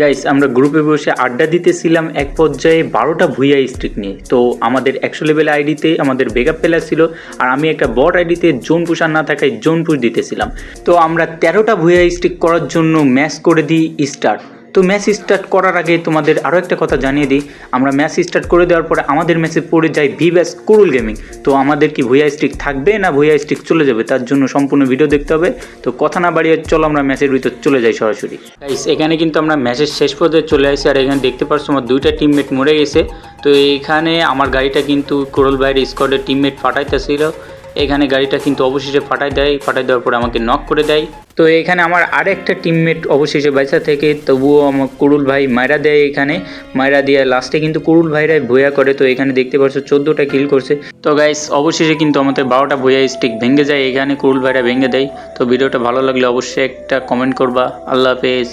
Guys আমরা গ্রুপে বসে আড্ডা দিতেছিলাম এক পর্যায়ে বারোটা ভুইয়া স্ট্রিক নিয়ে। তো আমাদের একশো লেভেল আইডিতে আমাদের বেকআপ প্লেয়ার ছিল আর আমি একটা বট আইডিতে জোন পুষ না থাকায় জোন পুষ দিতেছিলাম। তো আমরা তেরোটা ভুইয়া স্ট্রিক করার জন্য ম্যাচ করে দিই স্টার্ট তো ম্যাচ স্টার্ট করার আগে তোমাদের আরও একটা কথা জানিয়ে দিই। আমরা ম্যাচ স্টার্ট করে দেওয়ার পরে আমাদের ম্যাচে পড়ে যায় ভি ব্যাস কুরুল গেমিং তো আমাদের কি ভুইয়া স্ট্রিক থাকবে না ভুইয়া স্ট্রিক চলে যাবে? তার জন্য সম্পূর্ণ ভিডিও দেখতে হবে। তো কথা না বাড়িয়ে চলো আমরা ম্যাচের ভিতর চলে যাই সরাসরি। এখানে কিন্তু আমরা ম্যাচের শেষ পর্যায়ে চলে আসি। আর এখানে দেখতে পাচ্ছ আমার দুইটা টিমমেট মরে গেছে। তো এখানে আমার গাড়িটা কিন্তু কোরল ভাইয়ের স্কোয়াডের টিমমেট ফাটাইতেছিল এখানে গাড়িটা কিন্তু অবশেষে ফাটাই দেয় ফাটাই দেওয়ার পরে আমাকে নক করে দেয়। তো এখানে আমার আরেকটা টিমমেট অবশেষে বাইসা থেকে, তবুও আমার কুরুল ভাই মায়রা দেয় এখানে। মায়রা দিয়ে লাস্টে কিন্তু কুরুল ভাইরাই ভুয়া করে, তো এখানে দেখতে পাচ্ছ চোদ্দোটা কিল করছে। তো গাইস অবশেষে কিন্তু আমাদের বারোটা ভুয়া স্টিক ভেঙে যায়, এখানে কুরুল ভাইরা ভেঙে দেয়। তো ভিডিওটা ভালো লাগলে অবশ্যই একটা কমেন্ট করবা। আল্লাহ হাফেজ।